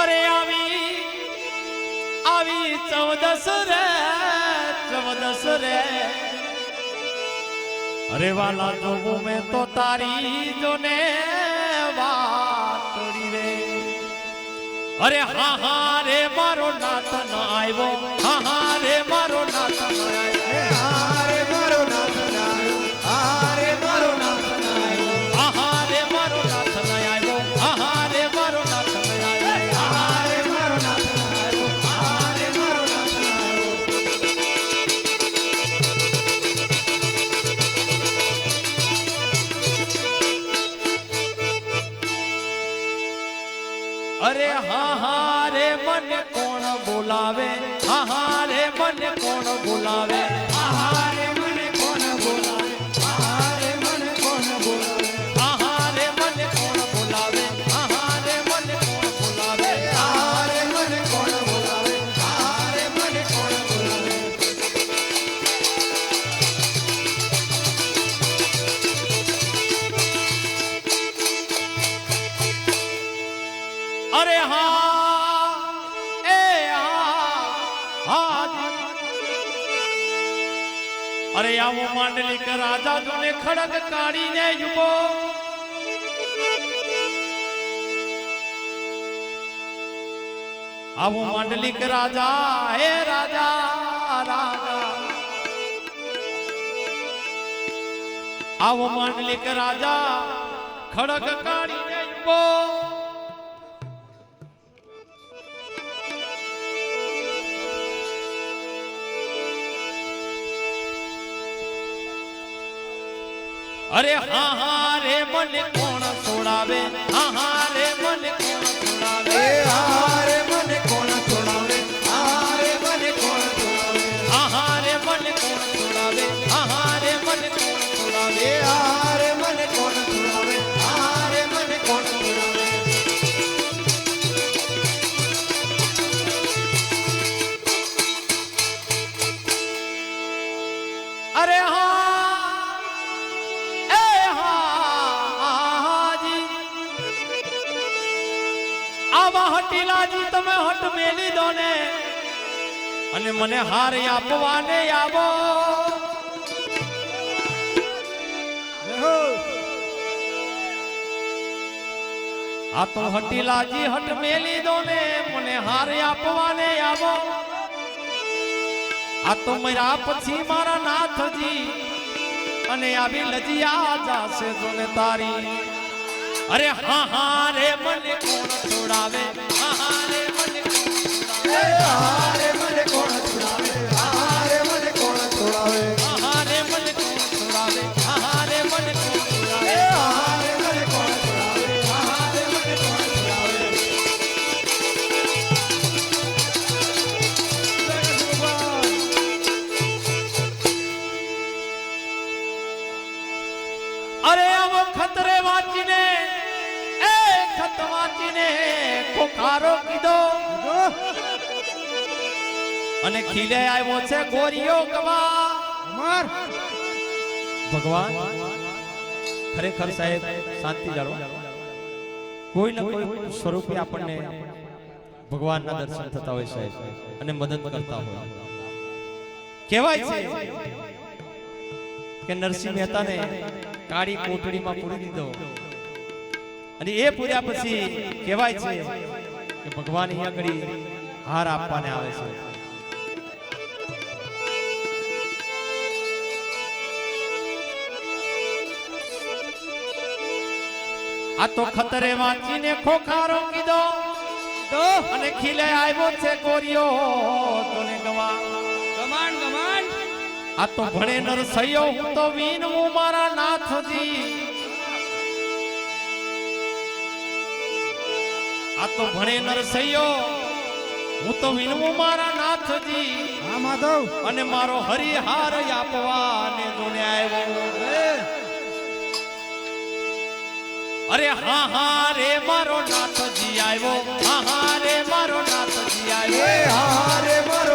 અરે આવી આવી ચૌદસ રે ચૌદસ રે. અરે વાલા, જોવું મેં તો તારી જોને વાતડી રે. અરે હા હા રે, મારો નાથ આવ્યો. હા હા રે, મારો અરે હા હા રે મને કોણ બોલાવે? હા હા રે મને કોણ બોલાવે? અરે હા, એ હા અરે આવો માંડલિક રાજા જોને ખડક કાઢીને યુગો આવો માંડલિક રાજા, હે રાજા રાજા. આવો માંડલિક રાજા ખડક કાઢીને યુગો અરે હા હા રે મને કોણ છોડાવે હા હા આવા હટીલાજી તમે હટ મેલી દો ને અને મને હાર આપવાને આવો. આ તો હટીલાજી હટ મેલી દો ને મને હાર આપવાને આવો. આ તો મર્યા પછી મારા નાથજી અને આવી લજિયા જાશે જોને તારી. અરે હા હા રે મને કોણ છોડાવે? હા હા રે મને કોણ છોડાવે? એ હારે મને કોણ છોડાવે? હારે મને કોણ છોડાવે? હા રે મને કોણ છોડાવે? હા હા રે મને કોણ છોડાવે? એ હારે મને કોણ છોડાવે? હારે મને કોણ છોડાવે? અરે આવો ખતરે વાંચીને વાંચીને ખોખારો કીધો. અને ખીલે આવ્યો છે ગોરીઓ ગવા. ભગવાન ખરેખર સાહેબ શાંતિ જાળવો. કોઈ ને કોઈ સ્વરૂપે આપણને ભગવાનના દર્શન થતા હોય સાહેબ અને મદદ કરતા હોય. કહેવાય છે કે નરસિંહ મહેતાને કાળી કોટડીમાં પૂરી દીધો. અને એ પૂર્યા પછી કહેવાય છે કે ભગવાન અહીંયા આગળ હાર આપવાને આવે છે. આ તો ખતરે વાંચીને ખોખારો કીધો તો? અને ખીલે આવ્યો છે કોરિયો તને ગવા. ગમાન ગમાન આ તો ભણે નર સયો હું તો વીનવું મારા નાથજી. આ તો ભણે નરસૈયો. હું તો વિનવું મારા નાથજી. હા માધવ. અને મારો હરિહાર આપવા ને જોને આવ્યો. અરે હા હા રે મારો નાથજી આવ્યો. હા હા રે મારો નાથજી આવ્યો. હા હા રે મારો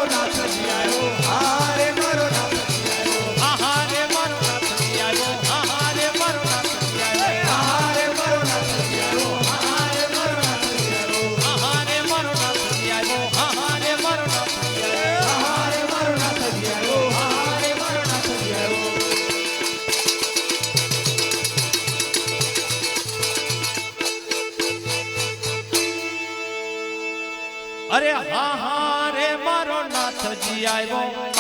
હા હા રે મારો નાથજી આવ્યો.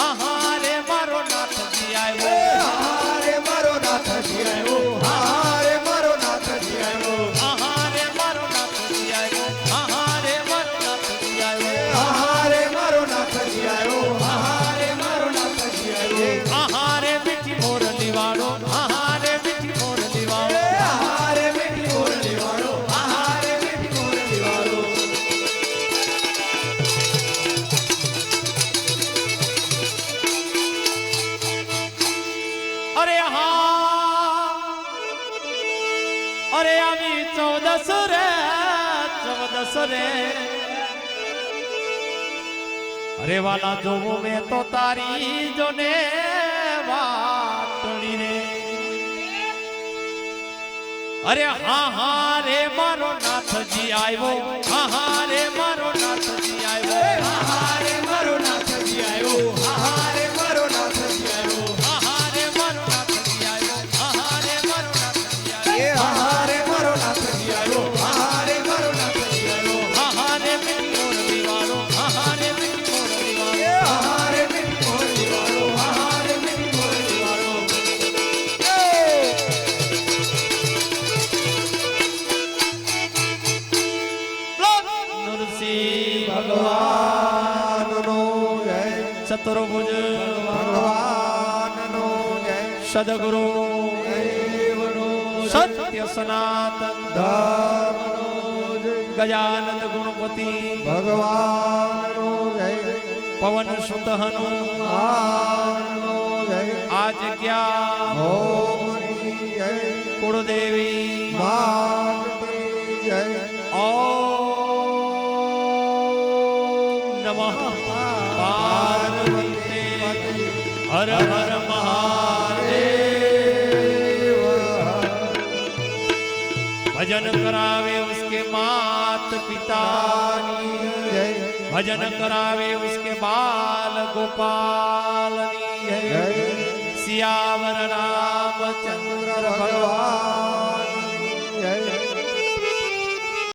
અરે આવી ચૌદસ રે ચૌદસ રે. અરે વાલા, જોવું મેં તો તારી જોને વાતણી રે. અરે હા હા રે મારો નાથજી આવ્યો. હા હા રે મારો નાથજી ભગવાનનો જય ચતુર્ભુજ ભગવાનનો જય સદગુરુ સત્ય સનાતન ધર્મનો જય ગજાનંદ ગુણપતિ ભગવાનનો જય પવન સુત હનુમાન આનો જય આ જગ્યા ઓમની જય કુળદેવી જય ઓમ નમઃ પાર્વતી હર હર મહાદેવ ભજન કરાવે ઉસકે માત પિતાની જય ભજન કરાવે ઉસકે બાલ ગોપાલની જય સિયાવર રામચંદ્ર ભગવાન જય